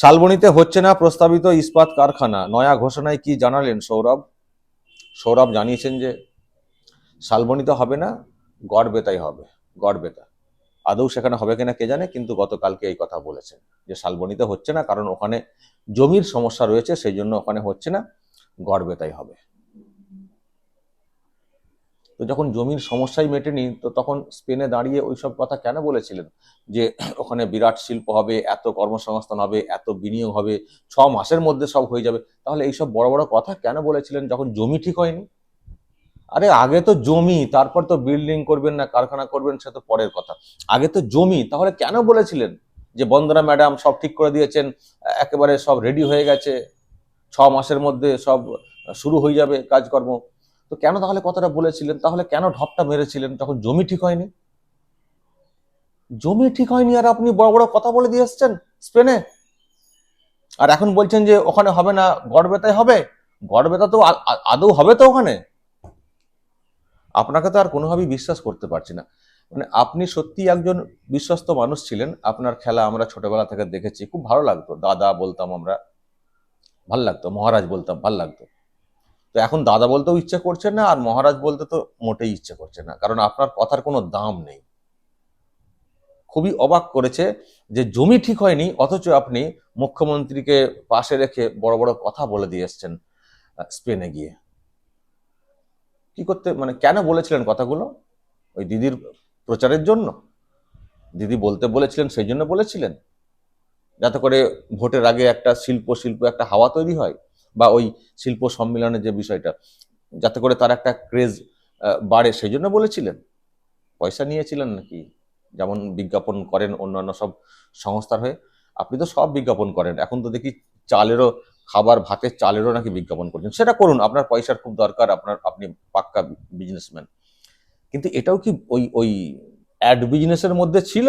শালবনীতে হচ্ছে না প্রস্তাবিত ইস্পাত কারখানা। নয়া ঘোষণায় কি জানালেন সৌরভ? সৌরভ জানিয়েছেন যে শালবনিতে হবে না, গড়বেতাই হবে, গড়বেতা। আদৌ সেখানে হবে কিনা কে জানে, কিন্তু গতকালকে এই কথা বলেছেন যে শালবনিতে হচ্ছে না, কারণ ওখানে জমির সমস্যা রয়েছে, সেই জন্য ওখানে হচ্ছে না, গড়বেতাই হবে। তো যখন জমির সমস্যাই মেটেনি, তো তখন স্পেনে দাঁড়িয়ে ওইসব কথা কেন বলেছিলেন? যে ওখানে বিরাট শিল্প হবে, এত কর্মসংস্থান হবে, এত বিনিয়োগ হবে, ছ মাসের মধ্যে সব হয়ে যাবে। তাহলে এইসব বড় বড় কথা কেন বলেছিলেন যখন জমি ঠিক হয়নি? আরে আগে তো জমি, তারপর তো বিল্ডিং করবেন না, কারখানা করবেন, সে তো পরের কথা। আগে তো জমি, তাহলে কেন বলেছিলেন? যে বন্দনা ম্যাডাম সব ঠিক করে দিয়েছেন, একেবারে সব রেডি হয়ে গেছে, ছ মাসের মধ্যে সব শুরু হয়ে যাবে কাজকর্ম। তো কেন তাহলে কথাটা বলেছিলেন? তাহলে কেন ঢপটা মেরেছিলেন? যখন জমি ঠিক হয়নি। জমি ঠিক হয়নি আর আপনি বড় বড় কথা বলে দিয়ে এসছেন স্পেনে। আর এখন বলছেন যে ওখানে হবে না গড়বেতায় হবে। গড়বেতা তো আদৌ হবে তো ওখানে? আপনাকে তো আর কোনোভাবেই বিশ্বাস করতে পারছি না। মানে আপনি সত্যি একজন বিশ্বস্ত মানুষ ছিলেন, আপনার খেলা আমরা ছোটবেলা থেকে দেখেছি। খুব ভালো লাগতো। দাদা বলতাম আমরা, ভালো লাগতো। মহারাজ বলতাম, ভালো লাগতো। তো এখন দাদা বলতেও ইচ্ছে করছে না আর মহারাজ বলতে তো মোটেই ইচ্ছে করছে না। কারণ আপনার কথার কোনো দাম নেই। খুবই অবাক করেছে যে জমি ঠিক হয়নি, অথচ আপনি মুখ্যমন্ত্রীকে পাশে রেখে বড় বড় কথা বলে দিয়ে এসছেন স্পেনে গিয়ে। কি করতে মানে কেন বলেছিলেন কথাগুলো? ওই দিদির প্রচারের জন্য? দিদি বলতে বলেছিলেন, সেই জন্য বলেছিলেন? যাতে করে ভোটের আগে একটা শিল্প শিল্প একটা হাওয়া তৈরি হয়। বা ওই শিল্প সম্মেলনের যে বিষয়টা, যাতে করে তার একটা ক্রেজ বাড়ে। সেই জন্য বলেছিলেন। পয়সা নিয়েছিলেন নাকি? যেমন বিজ্ঞাপন করেন অন্যান্য সব সংস্থার হয়ে। আপনি তো সব বিজ্ঞাপন করেন। এখন তো দেখি চালেরও খাবার, ভাতের চালেরও নাকি বিজ্ঞাপন করছেন। সেটা করুন, আপনার পয়সার খুব দরকার, আপনার, আপনি পাক্কা বিজনেসম্যান কিন্তু এটাও কি ওই ওই অ্যাড বিজনেসের মধ্যে ছিল?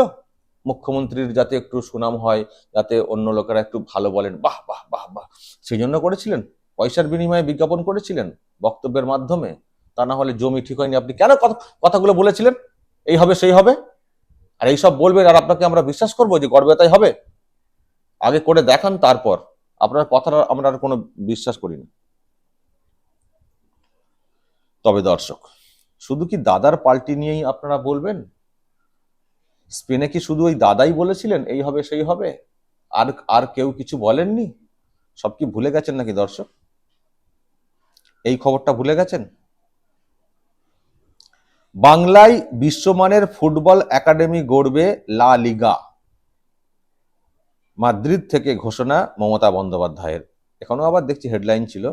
মুখ্যমন্ত্রীর যাতে একটু সুনাম হয়, যাতে অন্য লোকেরা একটু ভালো বলেন। বাহ বাহ বাহ বাহ। সেই জন্য করেছিলেন। পয়সার বিনিময়ে বিজ্ঞাপন করেছিলেন বক্তব্যের মাধ্যমে। তা না হলে জমি ঠিক হয়নি। আপনি কেন কথা- কথাগুলো বলেছিলেন? এই হবে, সেই হবে? আর এইসব বলবেন আর আপনাকে আমরা বিশ্বাস করব যে গর্বে তাই হবে? আগে করে দেখান তারপর। আপনার কথাটা আমরা আর কোনো বিশ্বাস করি না। তবে দর্শক, শুধু কি দাদার পাল্টি নিয়েই আপনারা বলবেন? স্পেনে কি শুধু ওই দাদাই বলেছিলেন, এই হবে, সেই হবে আর আর কেউ কিছু বলেননি? সব কি ভুলে গেছেন নাকি দর্শক? এই খবরটা ভুলে গেছেন? বাংলায় বিশ্বমানের ফুটবল একাডেমি গড়বে লা লিগা। মাদ্রিদ থেকে ঘোষণা মমতা বন্দ্যোপাধ্যায়ের। এখনও আবার দেখছি হেডলাইন ছিল।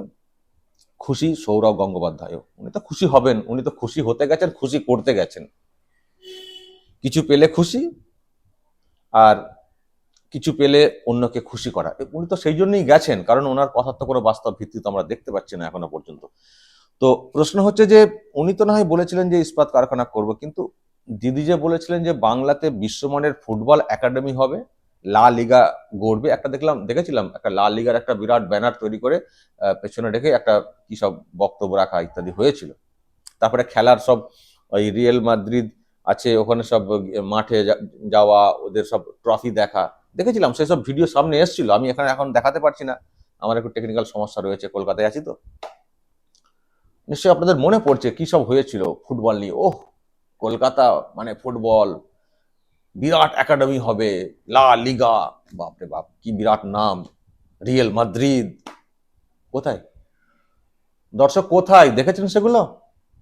খুশি সৌরভ গঙ্গোপাধ্যায় উনি তো খুশি হবেন, উনি তো খুশি হতে গেছেন, খুশি করতে গেছেন। কিছু পেলে খুশি আর কিছু পেলে অন্যকে খুশি করা। উনি তো সেই জন্যই গেছেন, কারণ ওনার কথার তো কোনো বাস্তব ভিত্তি তো আমরা দেখতে পাচ্ছি না এখনও পর্যন্ত। তো প্রশ্ন হচ্ছে যে, উনি তো না হয় বলেছিলেন যে ইস্পাত কারখানা করব, কিন্তু দিদি যে বলেছিলেন যে বাংলাতে বিশ্বমানের ফুটবল একাডেমি হবে, লা লিগা গড়বে, একটা দেখলাম, দেখেছিলাম, একটা লা লিগার একটা বিরাট ব্যানার তৈরি করে পেছনে রেখে একটা কি সব বক্তব্য রাখা ইত্যাদি হয়েছিল। তারপরে খেলার সব ওই রিয়েল মাদ্রিদ আছে, ওখানে সব মাঠে যাওয়া, ওদের সব ট্রফি দেখা। দেখেছিলাম, সেসব ভিডিও সামনে এসেছিল, আমি এখানে এখন দেখাতে পারছি না। আমার একটু টেকনিক্যাল সমস্যা রয়েছে, কলকাতায় আছি তো। নিশ্চয়ই আপনাদের মনে পড়ছে কি সব হয়েছিল ফুটবল নিয়ে? ওহ, কলকাতা মানে ফুটবল বিরাট একাডেমি হবে লা লিগা বাপরে বাপ, কি বিরাট নাম রিয়েল মাদ্রিদ কোথায়? দর্শক কোথায়? দেখেছেন সেগুলো?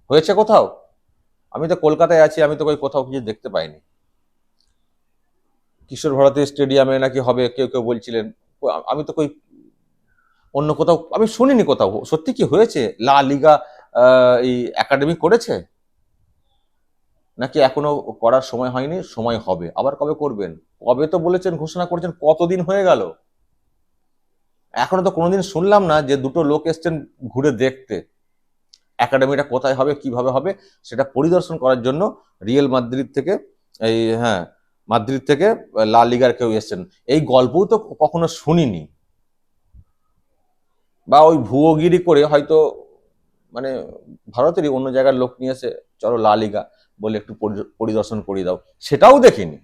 হয়েছে কোথাও? আমি তো কলকাতায় আছি, আমি তো কই কোথাও কিছু দেখতে পাইনি। কিশোর ভারতী স্টেডিয়ামে নাকি হবে, কেউ কেউ বলছিলেন। আমি তো কই অন্য কোথাও, আমি শুনিনি কোথাও। সত্যি কি হয়েছে? লা লিগা এই একাডেমি করেছে? নাকি এখনও করার সময় হয়নি? সময় হবে। আবার কবে করবেন? কবে তো বলেছেন, ঘোষণা করেছেন, কতদিন হয়ে গেল? এখনও তো কোনোদিন শুনলাম না যে দুটো লোক এসছেন ঘুরে দেখতে। একাডেমিটা কোথায় হবে, কীভাবে হবে, সেটা পরিদর্শন করার জন্য রিয়েল মাদ্রিদ থেকে এই হ্যাঁ মাদ্রিদ থেকে লা লিগার কেউ এসছেন। এই গল্পও তো কখনো শুনিনি। বা ওই ভুয়োগিরি করে হয়তো মানে ভারতেরই অন্য জায়গার লোক নিয়ে এসে, চলো লা লিগা বলে একটু পরি- পরিদর্শন করিয়ে দাও। সেটাও দেখিনি।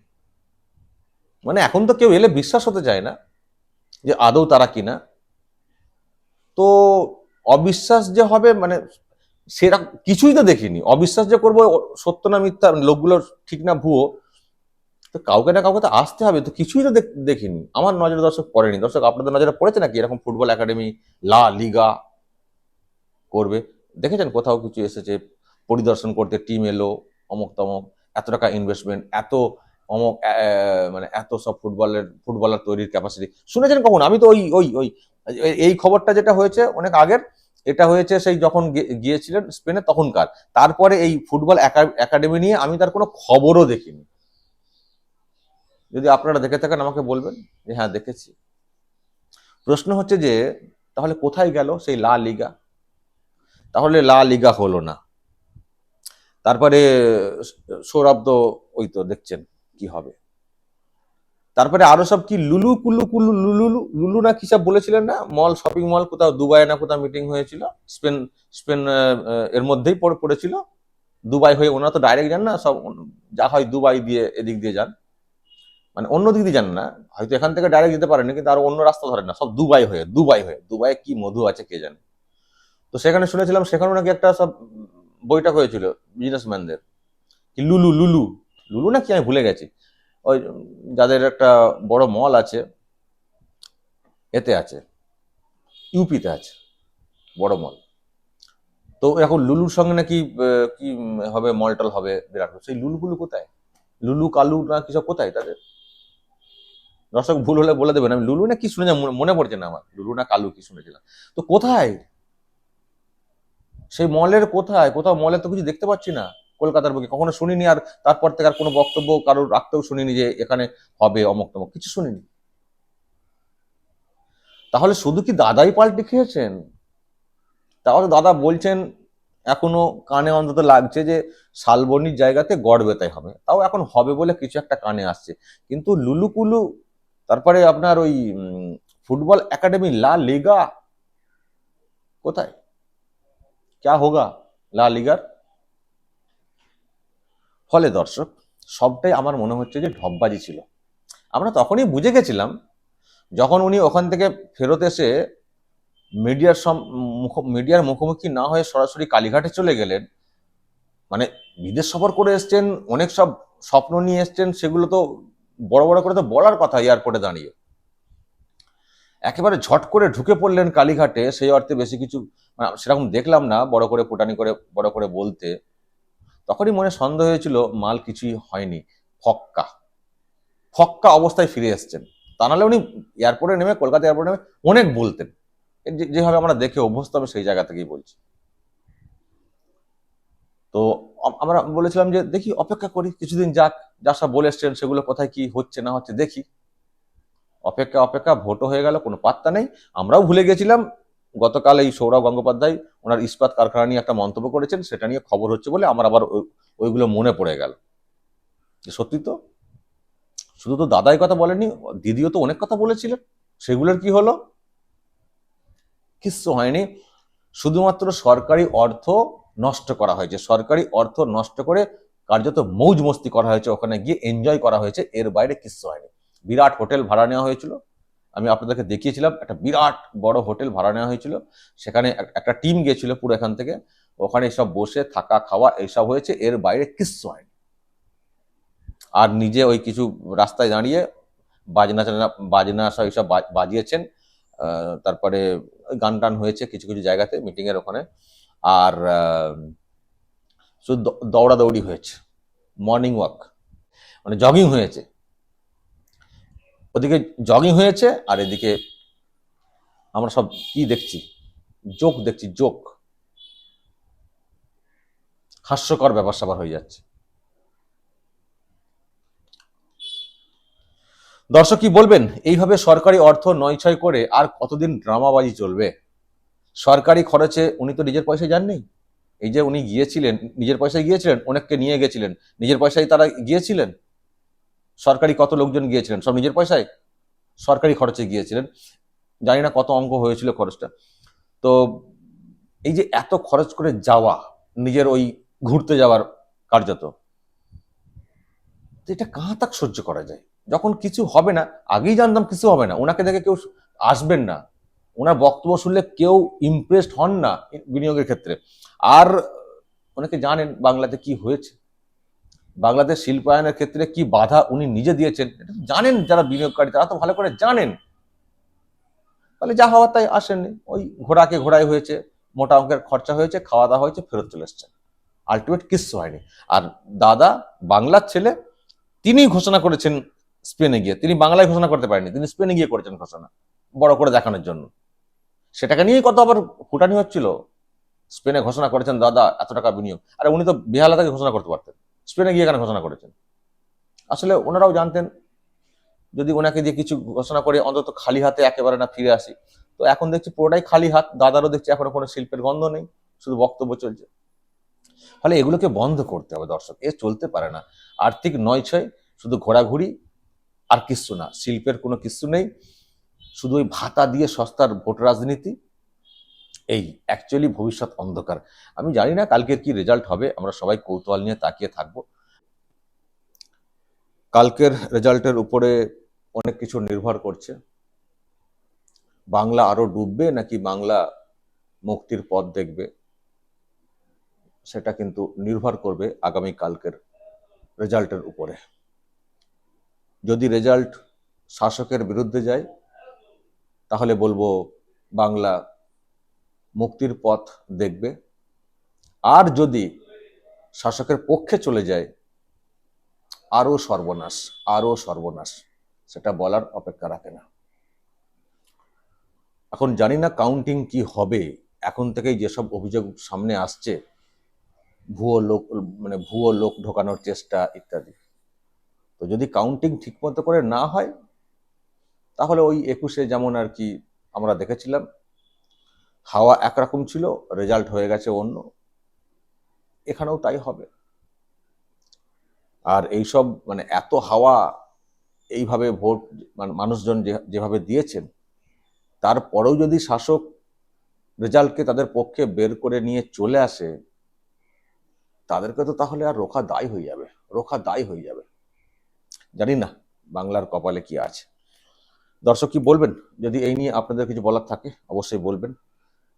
মানে এখন তো কেউ এলে বিশ্বাস হতে চায় না যে আদৌ তারা কিনা। তো অবিশ্বাস যে হবে মানে সেরকম কিছুই তো দেখিনি। অবিশ্বাস যে করব, সত্য না মিথ্যা, লোকগুলো ঠিক না ভুয়ো, তো কাউকে না কাউকে তো আসতে হবে, তো কিছুই তো দেখ- দেখিনি। আমার নজরে দর্শক পড়েনি। দর্শক, আপনাদের নজরে পড়েছে নাকি? এরকম ফুটবল একাডেমি, লা লিগা করবে। দেখেছেন কোথাও কিছু এসেছে? পরিদর্শন করতে টিম এলো, অমুক তমক, এত টাকা ইনভেস্টমেন্ট এত অমুক মানে এত সব ফুটবলের, ফুটবলার তৈরির ক্যাপাসিটি শুনেছেন কখন? আমি তো ওই ওই ওই, এই খবরটা যেটা হয়েছে, অনেক আগের এটা হয়েছে সেই যখন গিয়েছিলেন স্পেনে তখনকার। তারপরে এই ফুটবল একা- একাডেমি নিয়ে আমি তার কোনো খবরও দেখিনি। যদি আপনারা দেখে থাকেন, আমাকে বলবেন যে হ্যাঁ দেখেছি। প্রশ্ন হচ্ছে যে, তাহলে কোথায় গেল সেই লা লিগা? তাহলে লা লিগা হলো না। তারপরে সৌরভ তো ওই তো দেখছেন কি হবে। তারপরে আরও সব কি লুলু কুলু কুলু লুলু লুলু না কি সব বলেছিলেন না? মল শপিং মল কোথাও, দুবাই না কোথাও মিটিং হয়েছিল। স্পেন স্পেন এর মধ্যেই পড়ে, পড়েছিল। দুবাই হয়ে ওনারা তো ডাইরেক্ট যান না, সব যা হয় দুবাই দিয়ে, এদিক দিয়ে যান। মানে অন্য দিক দিয়ে যান না। হয়তো এখান থেকে ডাইরেক্ট যেতে পারেন কিন্তু আর অন্য রাস্তা ধরেন না, সব দুবাই হয়ে দুবাই হয়ে। দুবাই কি মধু আছে কে জানে? তো সেখানে শুনেছিলাম, সেখানেও নাকি একটা সব বৈঠক হয়েছিল বিজনেসম্যানদের কি লুলু লুলু। লুলু না কি আমি ভুলে গেছি। ওই যাদের একটা বড় মল আছে, এতে আছে, ইউপিতে আছে, বড় মল। তো এখন লুলুর সঙ্গে নাকি কি হবে, মলটল হবে বিরাট সেই লুলুগুলো কোথায়? লুলু, কালু না কিসব কোথায় তাদের? দর্শক, ভুল হলে বলে দেবেন। আমি লুলু না কি শুনেছিলাম মনে- পড়ছে না আমার। লুলু না কালু কি শুনেছিলাম। তো কোথায়? সেই মলের কোথায়? কোথাও মলে তো কিছু দেখতে পাচ্ছি না। কলকাতার বুকে। কখনো শুনিনি আর তারপর থেকে আর কোনো বক্তব্য কারোর রাখতেও শুনিনি যে এখানে হবে অমক তমক। কিছু শুনিনি। তাহলে শুধু কি দাদাই পাল্টে খেয়েছেন? তাহলে দাদা বলছেন, এখনও কানে অন্তত লাগছে যে শালবনির জায়গাতে গড় বেতাই হবে। তাও এখন হবে বলে কিছু একটা কানে আসছে। কিন্তু লুলুকুলু, তারপরে আপনার ওই ফুটবল একাডেমি লা লিগা, কোথায়? ক্যা হোগা লা লিগার? ফলে দর্শক, সবটাই আমার মনে হচ্ছে যে ঢপবাজি ছিল। আমরা তখনই বুঝে গেছিলাম, যখন উনি ওখান থেকে ফেরত এসে মিডিয়ার মুখ- মিডিয়ার মুখোমুখি না হয়ে সরাসরি কালীঘাটে চলে গেলেন মানে বিদেশ সফর করে এসছেন, অনেক সব স্বপ্ন নিয়ে এসছেন, সেগুলো তো বড় বড় করে তো বলার কথা এয়ারপোর্টে দাঁড়িয়ে। একেবারে ঝট করে ঢুকে পড়লেন কালীঘাটে, সেই অর্থে বেশি কিছু মানে সেরকম দেখলাম না, বড় করে ফুটানি করে, বড় করে বলতে। তখনই মনে সন্দেহ হয়েছিল, মাল কিছুই হয়নি। ফক্কা। ফক্কা অবস্থায় ফিরে এসছেন। তা নাহলে উনি এয়ারপোর্টে নেমে, কলকাতা এয়ারপোর্টে নেমে অনেক বলতেন। যেভাবে আমরা দেখে অভ্যস্ত আমি সেই জায়গা থেকেই বলছি। তো আমরা বলেছিলাম যে, দেখি, অপেক্ষা করি, কিছুদিন যাক, যা সব বলে এসছেন, সেগুলো কোথায় কি হচ্ছে, না হচ্ছে, দেখি। অপেক্ষা অপেক্ষা, ভোটও হয়ে গেল, কোনো পাত্তা নেই। আমরাও ভুলে গেছিলাম, গতকাল এই সৌরভ গঙ্গোপাধ্যায় ওনার ইস্পাত কারখানা নিয়ে একটা মন্তব্য করেছেন, সেটা নিয়ে খবর হচ্ছে বলে আমার আবার ওই- ওইগুলো মনে পড়ে গেল। সত্যি তো? শুধু তো দাদাই কথা বলেনি দিদিও তো অনেক কথা বলেছিলেন। সেগুলোর কি হলো? কিচ্ছু হয়নি। শুধুমাত্র সরকারি অর্থ নষ্ট করা হয়েছে। সরকারি অর্থ নষ্ট করে কার্যত মৌজ মস্তি করা হয়েছে। ওখানে গিয়ে এনজয় করা হয়েছে। এর বাইরে কিচ্ছু হয়নি। বিরাট হোটেল ভাড়া নেওয়া হয়েছিল। আমি আপনাদেরকে দেখিয়েছিলাম, একটা বিরাট বড় হোটেল ভাড়া নেওয়া হয়েছিল। সেখানে একটা টিম গিয়েছিল পুরো এখান থেকে। ওখানে সব বসে থাকা, খাওয়া এইসব হয়েছে। এর বাইরে কিচ্ছু হয়নি। আর নিজে ওই কিছু রাস্তায় দাঁড়িয়ে বাজনা বাজনা সব এইসব বাজিয়েছেন। তারপরে গান টান হয়েছে কিছু কিছু জায়গাতে মিটিং এর ওখানে। আর শুধু দৌড়াদৌড়ি হয়েছে। Morning walk. মানে জগিং হয়েছে। ওদিকে জগিং হয়েছে আর এদিকে আমরা সব কি দেখছি? জোক দেখছি জোক হাস্যকর ব্যাপার স্যাপার হয়ে যাচ্ছে। দর্শক কি বলবেন? এইভাবে সরকারি অর্থ নয় ছয় করে আর কতদিন ড্রামাবাজি চলবে? সরকারি খরচে উনি তো নিজের পয়সায় যাননি। এই যে উনি গিয়েছিলেন, নিজের পয়সায় গিয়েছিলেন, অনেককে নিয়ে গেছিলেন। নিজের পয়সায় তারা গিয়েছিলেন। সরকারি কত লোকজন গিয়েছিলেন? সব নিজের পয়সায়? সরকারি খরচে গিয়েছিলেন। জানি না কত অঙ্ক হয়েছিল খরচটা। তো এই যে এত খরচ করে যাওয়া, নিজের ওই ঘুরতে যাওয়ার কার্যত এটা কাহা তাক সহ্য করা যায়। যখন কিছু হবে না, আগেই জানতাম কিছু হবে না। ওনাকে দেখে কেউ আসবেন না। ওনার বক্তব্য শুনলে কেউ ইমপ্রেসড হন না বিনিয়োগের ক্ষেত্রে। আর অনেকে জানেন বাংলাতে কি হয়েছে। বাংলাদেশ শিল্পায়নের ক্ষেত্রে কি বাধা উনি নিজে দিয়েছেন? এটা জানেন যারা বিনিয়োগকারী, তারা তো ভালো করে জানেন। তাহলে যা হওয়ার তাই আসেননি। ওই ঘোড়াকে ঘোড়াই হয়েছে, মোটা অঙ্কের খরচা হয়েছে খাওয়া দাওয়া হয়েছে, ফেরত চলে এসছেন। আলটিমেট কিচ্ছু হয়নি। আর দাদা, বাংলার ছেলে, তিনি ঘোষণা করেছেন স্পেনে গিয়ে। তিনি বাংলায় ঘোষণা করতে পারেননি। তিনি স্পেনে গিয়ে করেছেন ঘোষণা, বড় করে দেখানোর জন্য। সেটাকে নিয়েই কত আবার ফুটানি হচ্ছিল। স্পেনে ঘোষণা করেছেন, দাদা, এত টাকা বিনিয়োগ। আরে উনি তো বেহালা থেকে ঘোষণা করতে পারতেন। স্পেনে গিয়ে কেন ঘোষণা করেছেন। আসলে ওনারাও জানতেন, যদি ওনাকে দিয়ে কিছু ঘোষণা করে, অন্তত খালি হাতে একেবারে না ফিরে আসি। তো এখন দেখছি পুরোটাই খালি হাত, দাদারও দেখছি এখনও কোনো শিল্পের গন্ধ নেই, শুধু বক্তব্য চলছে। ফলে এগুলোকে বন্ধ করতে হবে দর্শক, এ চলতে পারে না। আর্থিক নয় ছয় শুধু ঘোরাঘুরি আর কিচ্ছু না, শিল্পের কোনো কিচ্ছু নেই। শুধু ওই ভাতা দিয়ে সস্তার ভোট রাজনীতি এই অ্যাকচুয়ালি ভবিষ্যৎ অন্ধকার। আমি জানি না কালকের কি রেজাল্ট হবে, আমরা সবাই কৌতূহল নিয়ে তাকিয়ে থাকব। কালকের রেজাল্টের উপরে অনেক কিছু নির্ভর করছে। বাংলা আরও ডুববে নাকি বাংলা মুক্তির পথ দেখবে, সেটা কিন্তু নির্ভর করবে আগামী কালকের রেজাল্টের উপরে। যদি রেজাল্ট শাসকের বিরুদ্ধে যায়, তাহলে বলব বাংলা মুক্তির পথ দেখবে। আর যদি শাসকের পক্ষে চলে যায় আরও সর্বনাশ আরও সর্বনাশ, সেটা বলার অপেক্ষা রাখে না। এখন জানি না কাউন্টিং কি হবে। এখন থেকেই যেসব অভিযোগ সামনে আসছে, ভুয়ো লোক মানে ভুয়ো লোক ঢোকানোর চেষ্টা ইত্যাদি। তো যদি কাউন্টিং ঠিকমতো করে না হয়, তাহলে ওই একুশে যেমন আর কি আমরা দেখেছিলাম হাওয়া একরকম ছিল রেজাল্ট হয়ে গেছে অন্য। এখানেও তাই হবে। আর এইসব মানে এত হাওয়া এইভাবে ভোট মানে মানুষজন যেভাবে দিয়েছেন, তারপরেও যদি শাসক রেজাল্টকে তাদের পক্ষে বের করে নিয়ে চলে আসে, তাদেরকে তো তাহলে আর রোখা দায় হয়ে যাবে, রোখা দায় হয়ে যাবে। জানি না বাংলার কপালে কি আছে। দর্শক কি বলবেন? যদি এই নিয়ে আপনাদের কিছু বলার থাকে, অবশ্যই বলবেন।